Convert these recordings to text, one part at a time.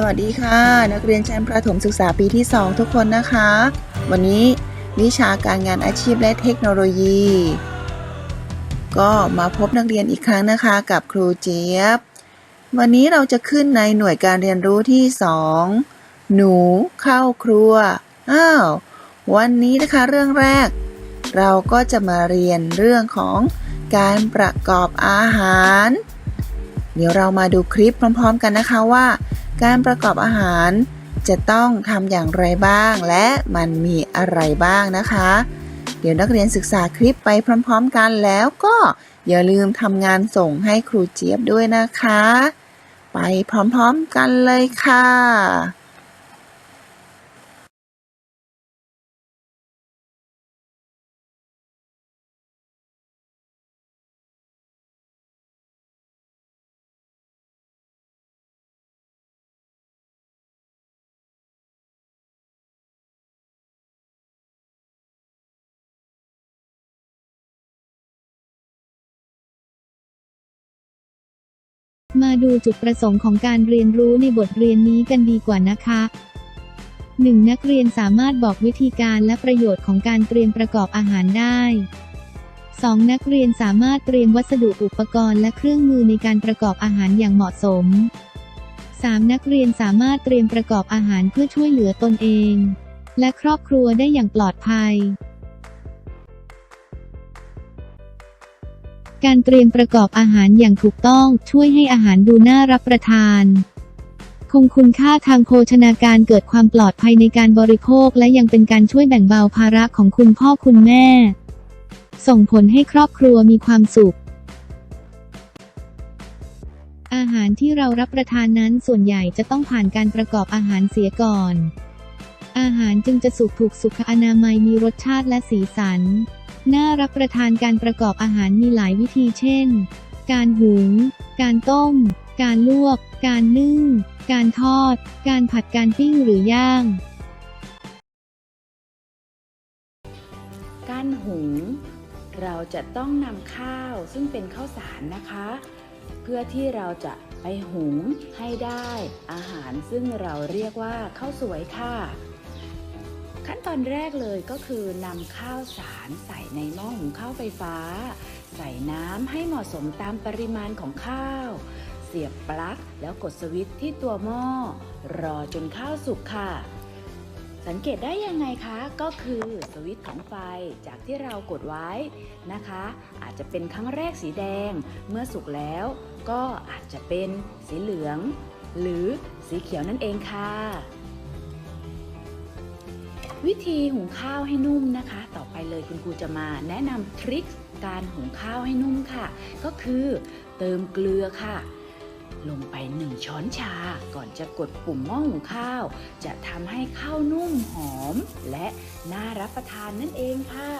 สวัสดีค่ะ นักเรียนชั้นประถมศึกษาปีที่ 2 ทุกคนนะคะ วันนี้วิชาการงานอาชีพและเทคโนโลยี ก็มาพบนักเรียนอีกครั้งนะคะกับครูเจี๊ยบ วันนี้เราจะขึ้นในหน่วยการเรียนรู้ที่ 2 หนูเข้าครัวอ้าววันนี้นะคะเรื่องแรก เราก็จะมาเรียนเรื่องของการประกอบอาหาร เดี๋ยวเรามาดูคลิปพร้อม ๆ กันนะคะว่า การประกอบอาหารจะต้องทำอย่างไรบ้าง และมันมีอะไรบ้างนะคะ เดี๋ยวนักเรียนศึกษาคลิปไปพร้อม ๆ กันแล้วก็อย่าลืมทำงานส่งให้ครูเจี๊ยบด้วยนะคะ ไปพร้อมๆกันเลยค่ะ มาดูจุดประสงค์ของการเรียนรู้ในบทเรียนนี้กันดีกว่านะคะ 1. นักเรียนสามารถบอกวิธีการและประโยชน์ของการเตรียมประกอบอาหารได้ 2. นักเรียนสามารถเตรียมวัสดุอุปกรณ์และเครื่องมือในการประกอบอาหารอย่างเหมาะสม 3. นักเรียนสามารถเตรียมประกอบอาหารเพื่อช่วยเหลือตนเอง และครอบครัวได้อย่างปลอดภัย การเตรียมประกอบอาหารอย่างถูกต้องช่วยให้อาหารดูน่ารับประทาน คงคุณค่าทางโภชนาการเกิดความปลอดภัยในการบริโภค และยังเป็นการช่วยแบ่งเบาภาระของคุณพ่อคุณแม่ ส่งผลให้ครอบครัวมีความสุข อาหารที่เรารับประทานนั้นส่วนใหญ่จะต้องผ่านการประกอบอาหารเสียก่อน อาหารจึงจะสุกถูกสุขอนามัยมีรสชาติและสีสัน น่ารับประทานการประกอบอาหารมีหลายวิธีเช่น การหุง การต้ม การลวก การนึ่ง การทอด การผัดการปิ้งหรือย่างการหุง เราจะต้องนำข้าวซึ่งเป็นข้าวสารนะคะ เพื่อที่เราจะไปหุงให้ได้อาหารซึ่งเราเรียกว่าข้าวสวยค่ะ ขั้นตอนแรกเลยก็คือนำข้าวสารใส่ในหม้อหุงข้าวไฟฟ้า ใส่น้ำให้เหมาะสมตามปริมาณของข้าว เสียบปลั๊กแล้วกดสวิตช์ที่ตัวหม้อ รอจนข้าวสุกค่ะ สังเกตได้ยังไงคะ ก็คือสวิตช์ของไฟจากที่เรากดไว้นะคะ อาจจะเป็นครั้งแรกสีแดง เมื่อสุกแล้ว ก็อาจจะเป็นสีเหลือง หรือสีเขียวนั่นเองค่ะ วิธีหุงข้าวให้นุ่มนะคะ ต่อไปเลยคุณครูจะมาแนะนำทริคการหุงข้าวให้นุ่มค่ะ ก็คือเติมเกลือค่ะ ลงไป1ช้อนชา ก่อนจะกดปุ่มหม้อหุงข้าว จะทำให้ข้าวนุ่มหอม และน่ารับประทานนั่นเองค่ะ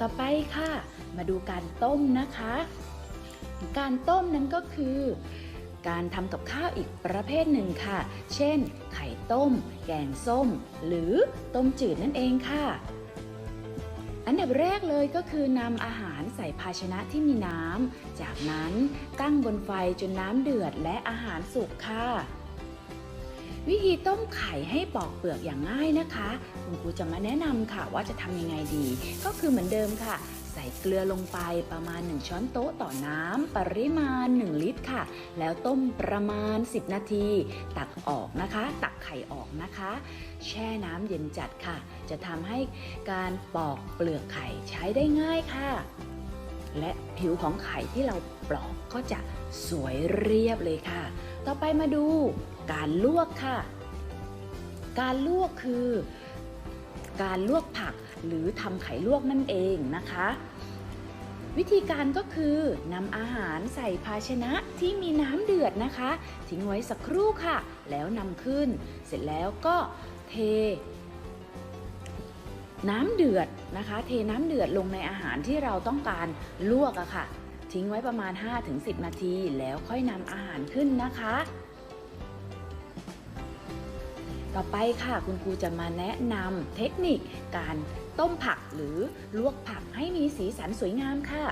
ต่อไปค่ะ มาดูการต้มนะคะ การต้มนั้นก็คือ การทำกับข้าวอีกประเภทหนึ่งค่ะ เช่น ไข่ต้ม แกงส้ม หรือต้มจืดนั่นเองค่ะ อันดับแรกเลยก็คือนำอาหารใส่ภาชนะที่มีน้ำ จากนั้นตั้งบนไฟจนน้ำเดือดและอาหารสุกค่ะวิธีต้มไข่ให้ปอกเปลือกอย่างง่ายนะคะ คุณครูจะมาแนะนำค่ะว่าจะทำยังไงดี ก็คือเหมือนเดิมค่ะ ใส่เกลือลงไปประมาณ 1 ช้อนโต๊ะต่อน้ำปริมาณ 1 ลิตรค่ะ แล้วต้มประมาณ 10 นาที ตักออกนะคะ ตักไข่ออกนะคะ แช่น้ำเย็นจัดค่ะ จะทำให้การปอกเปลือกไข่ใช้ได้ง่ายค่ะ และผิวของไข่ที่เราปลอกก็จะสวยเรียบเลยค่ะ ต่อไปมาดูการลวกค่ะ การลวกคือ การลวกผัก หรือทำไข่ลวกนั่นเองนะคะ วิธีการก็คือนำอาหารใส่ภาชนะที่มีน้ำเดือดนะคะ ทิ้งไว้สักครู่ค่ะ แล้วนำขึ้น เสร็จแล้วก็เทน้ำเดือดนะคะ เทน้ำเดือดลงในอาหารที่เราต้องการลวกอะค่ะ ทิ้งไว้ประมาณ 5-10 นาที แล้วค่อยนำอาหารขึ้นนะคะ ต่อไปค่ะคุณครูจะมาแนะนำเทคนิคการ ต้มผักหรือลวกผักให้มีสีสันสวยงามค่ะ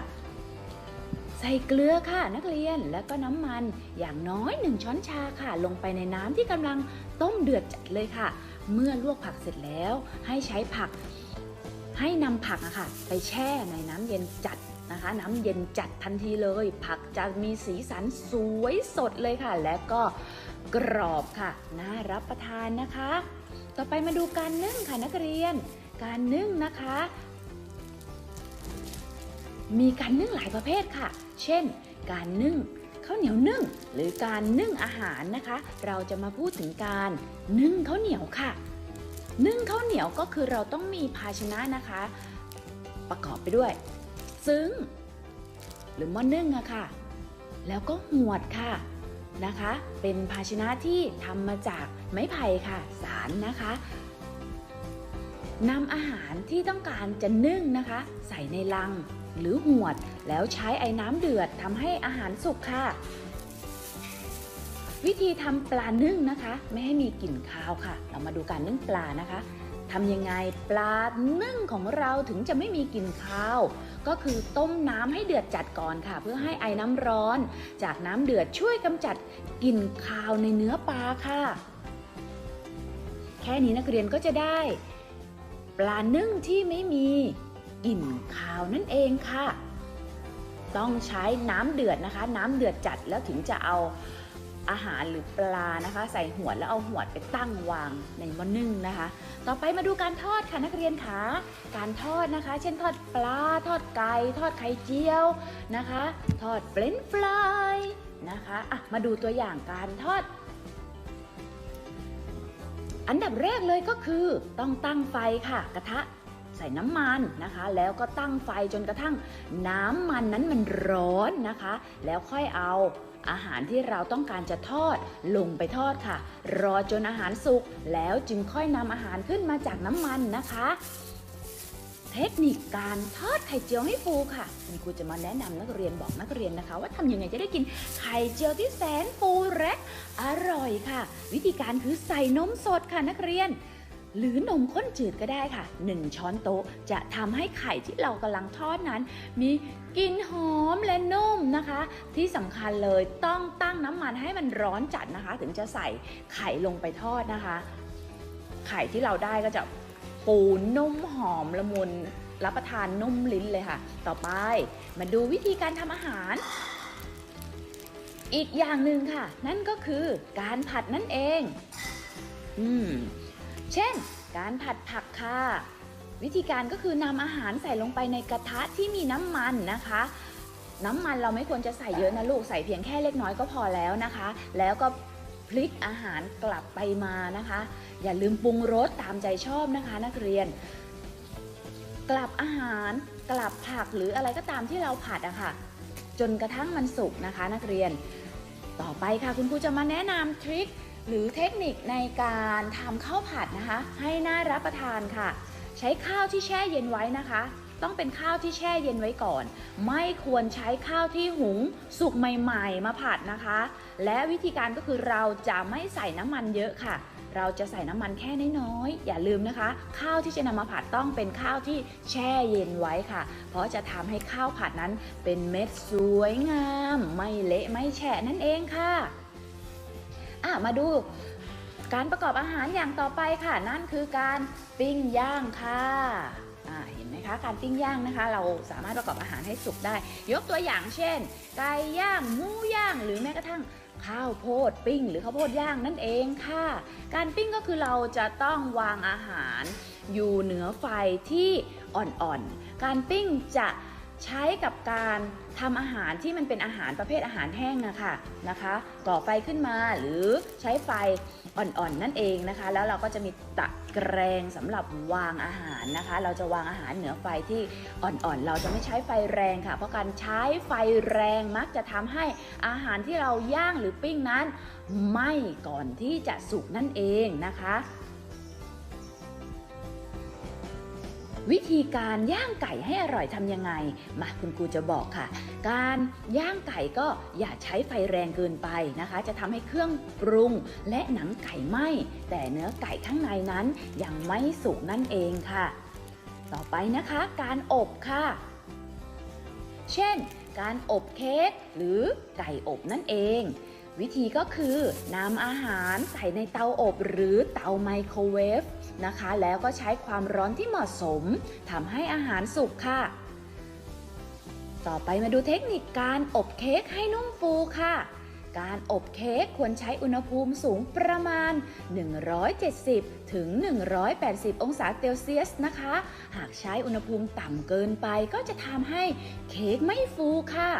ใส่เกลือค่ะนักเรียนแล้วก็น้ำมันอย่างน้อย1ช้อนชาค่ะ ลงไปในน้ำที่กำลังต้มเดือดจัดเลยค่ะ เมื่อลวกผักเสร็จแล้ว ให้ใช้ผักให้นำผักอะค่ะ ไปแช่ในน้ำเย็นจัดนะคะ น้ำเย็นจัดทันทีเลย ผักจะมีสีสันสวยสดเลยค่ะ และก็กรอบค่ะ น่ารับประทานนะคะ ต่อไปมาดูการนึ่งค่ะนักเรียน การนึ่งนะคะ มีการนึ่งหลายประเภทค่ะ เช่น การนึ่งข้าวเหนียวนึ่ง หรือการนึ่งอาหารนะคะ เราจะมาพูดถึงการนึ่งข้าวเหนียวค่ะ นึ่งข้าวเหนียวก็คือเราต้องมีภาชนะนะคะ ประกอบไปด้วย ซึ้ง หรือหม้อนึ่งอะค่ะ แล้วก็หวดค่ะนะคะ เป็นภาชนะที่ทำมาจากไม้ไผ่ค่ะ สารนะคะ นำอาหารที่ต้องการจะนึ่งนะคะ ใส่ในลังหรือหวด แล้วใช้ไอ้น้ำเดือดทำให้อาหารสุกค่ะ วิธีทำปลานึ่งนะคะ ไม่ให้มีกลิ่นคาวค่ะ เรามาดูการนึ่งปลานะคะทำยังไงปลานึ่งของเราถึงจะไม่มีกลิ่นคาว ก็คือต้มน้ำให้เดือดจัดก่อนค่ะ เพื่อให้ไอ้น้ำร้อน จากน้ำเดือดช่วยกำจัดกลิ่นคาวในเนื้อปลาค่ะ แค่นี้นักเรียนก็จะได้ ปลานึ่งที่ไม่มีกลิ่นคาวนั่นเองค่ะ ต้องใช้น้ำเดือดนะคะ น้ำเดือดจัดแล้วถึงจะเอาอาหารหรือปลานะคะ ใส่หัวแล้วเอาหัวไปตั้งวางในหม้อนึ่งนะคะ ต่อไปมาดูการทอดค่ะนักเรียนคะการทอดนะคะ เช่นทอดปลาทอดไก่ทอดไข่เจียวนะคะ ทอดเฟรนฟรายนะคะอะมาดูตัวอย่างการทอด อันดับแรกเลยก็คือต้องตั้งไฟค่ะ กระทะใส่น้ำมันนะคะ แล้วก็ตั้งไฟจนกระทั่งน้ำมันนั้นมันร้อนนะคะ แล้วค่อยเอาอาหารที่เราต้องการจะทอดลงไปทอดค่ะ รอจนอาหารสุกแล้วจึงค่อยนำอาหารขึ้นมาจากน้ำมันนะคะ เทคนิคการทอดไข่เจียวให้ฟูค่ะคุณครูจะมาแนะนำนักเรียนบอกนักเรียนนะคะ ว่าทำยังไงจะได้กินไข่เจียวที่แสนฟูและอร่อยค่ะ วิธีการคือใส่นมสดค่ะนักเรียน หรือนมข้นจืดก็ได้ค่ะ 1 ช้อนโต๊ะจะทำให้ไข่ที่เรากำลังทอดนั้น มีกลิ่นหอมและนุ่มนะคะ ที่สำคัญเลยต้องตั้งน้ำมันให้มันร้อนจัดนะคะ ถึงจะใส่ไข่ลงไปทอดนะคะ ไข่ที่เราได้ก็จะ ฟูนุ่มหอมละมุนรับประทานนุ่มลิ้นเลยค่ะ ต่อไปมาดูวิธีการทำอาหาร อีกอย่างหนึ่งค่ะ นั่นก็คือการผัดนั่นเอง อืม เช่น การผัดผักค่ะ วิธีการก็คือนำอาหารใส่ลงไปในกระทะที่มีน้ำมันนะคะน้ำมันเราไม่ควรจะใส่เยอะนะลูกใส่เพียงแค่เล็กน้อยก็พอแล้วนะคะ แล้วก็ พลิกอาหารกลับไปมานะคะ อย่าลืมปรุงรสตามใจชอบนะคะ นักเรียน กลับอาหารกลับผักหรืออะไรก็ตามที่เราผัดอะค่ะ จนกระทั่งมันสุกนะคะ นักเรียน ต่อไปค่ะคุณครูจะมาแนะนำทริคหรือเทคนิคในการทำข้าวผัดนะคะ ให้น่ารับประทานค่ะ ใช้ข้าวที่แช่เย็นไว้นะคะ ต้องเป็นข้าวที่แช่เย็นไว้ก่อน ไม่ควรใช้ข้าวที่หุงสุกใหม่ ๆ มาผัดนะคะ และวิธีการก็คือเราจะไม่ใส่น้ำมันเยอะค่ะ เราจะใส่น้ำมันแค่น้อยๆอย่าลืมนะคะ ข้าวที่จะนำมาผัดต้องเป็นข้าวที่แช่เย็นไว้ค่ะ เพราะจะทำให้ข้าวผัดนั้นเป็นเม็ดสวยงาม ไม่เละไม่แฉะนั่นเองค่ะอะมาดูการประกอบอาหารอย่างต่อไปค่ะ นั่นคือการปิ้งย่างค่ะ เห็นไหมคะ การปิ้งย่างนะคะ เราสามารถประกอบอาหารให้สุกได้ ยกตัวอย่างเช่น ไก่ย่าง หมูย่าง หรือแม้กระทั่งข้าวโพดปิ้ง หรือข้าวโพดย่างนั่นเองค่ะ การปิ้งก็คือเราจะต้องวางอาหาร อยู่เหนือไฟที่อ่อนๆ การปิ้งจะ ใช้กับการทำอาหารที่มันเป็นอาหารประเภทอาหารแห้งนะคะนะคะก่อไฟขึ้นมาหรือใช้ไฟอ่อนๆนั่นเองนะคะ แล้วเราก็จะมีตะแกรงสำหรับวางอาหารนะคะ เราจะวางอาหารเหนือไฟที่อ่อนๆ เราจะไม่ใช้ไฟแรงค่ะ เพราะการใช้ไฟแรงมักจะทำให้อาหารที่เราย่างหรือปิ้งนั้นไหม้ก่อนที่จะสุกนั่นเองนะคะ วิธีการย่างไก่ให้อร่อยทำยังไง มาคุณครูจะบอกค่ะ การย่างไก่ก็อย่าใช้ไฟแรงเกินไปนะคะ จะทำให้เครื่องปรุงและหนังไก่ไหม้แต่เนื้อไก่ข้างในนั้นยังไม่สุกนั่นเองค่ะ ต่อไปนะคะ การอบค่ะ เช่น การอบเค้กหรือไก่อบนั่นเอง วิธีก็คือนำอาหารใส่ในเตาอบหรือเตาไมโครเวฟนะคะ แล้วก็ใช้ความร้อนที่เหมาะสมทำให้อาหารสุกค่ะ ต่อไปมาดูเทคนิคการอบเค้กให้นุ่มฟูค่ะ การอบเค้กควรใช้อุณหภูมิสูงประมาณ 170 ถึง 180 องศาเซลเซียสนะคะ หากใช้อุณหภูมิต่ำเกินไปก็จะทำให้เค้กไม่ฟูค่ะ